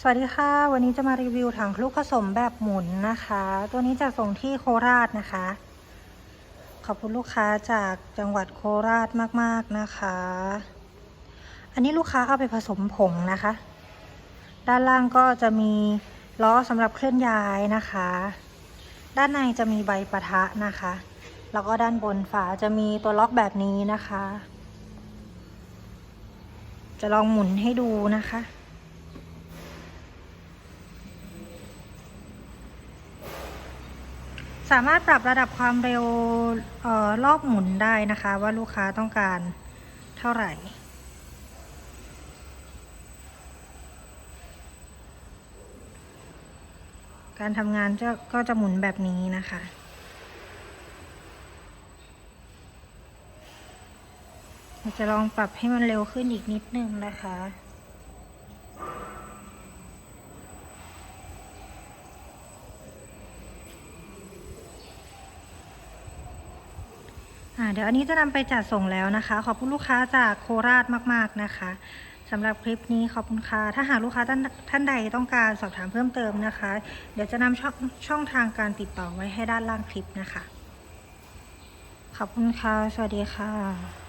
สวัสดีค่ะ วันนี้จะมารีวิวถังคลุกผสมแบบหมุนนะคะ ตัวนี้จะส่งที่โคราชนะคะ ขอบคุณลูกค้าจากจังหวัดโคราชมากๆนะคะ อันนี้ลูกค้าเอาไปผสมผงนะคะ ด้านล่างก็จะมีล้อสำหรับเคลื่อนย้ายนะคะ ด้านในจะมีใบปะทะนะคะ แล้วก็ด้านบนฝาจะมีตัวล็อกแบบนี้นะคะ จะลองหมุนให้ดูนะคะ สามารถปรับระดับความเร็วออรอบหมุนได้นะคะ ว่าลูกค้าต้องการเท่าไหร่การทำงานจะก็จะหมุนแบบนี้นะคะเราจะลองปรับให้มันเร็วขึ้นอีกนิดนึงนะคะ เดี๋ยวอันนี้จะนำไปจัดส่งแล้วนะคะ ขอบคุณลูกค้าจากโคราชมาก ๆ นะคะสำหรับคลิปนี้ขอบคุณค่ะ ถ้าหากลูกค้าท่านท่านใดต้องการสอบถามเพิ่มเติมนะคะ เดี๋ยวจะนำช่องช่องทางการติดต่อไว้ให้ด้านล่างคลิปนะคะ ขอบคุณค่ะ สวัสดีค่ะ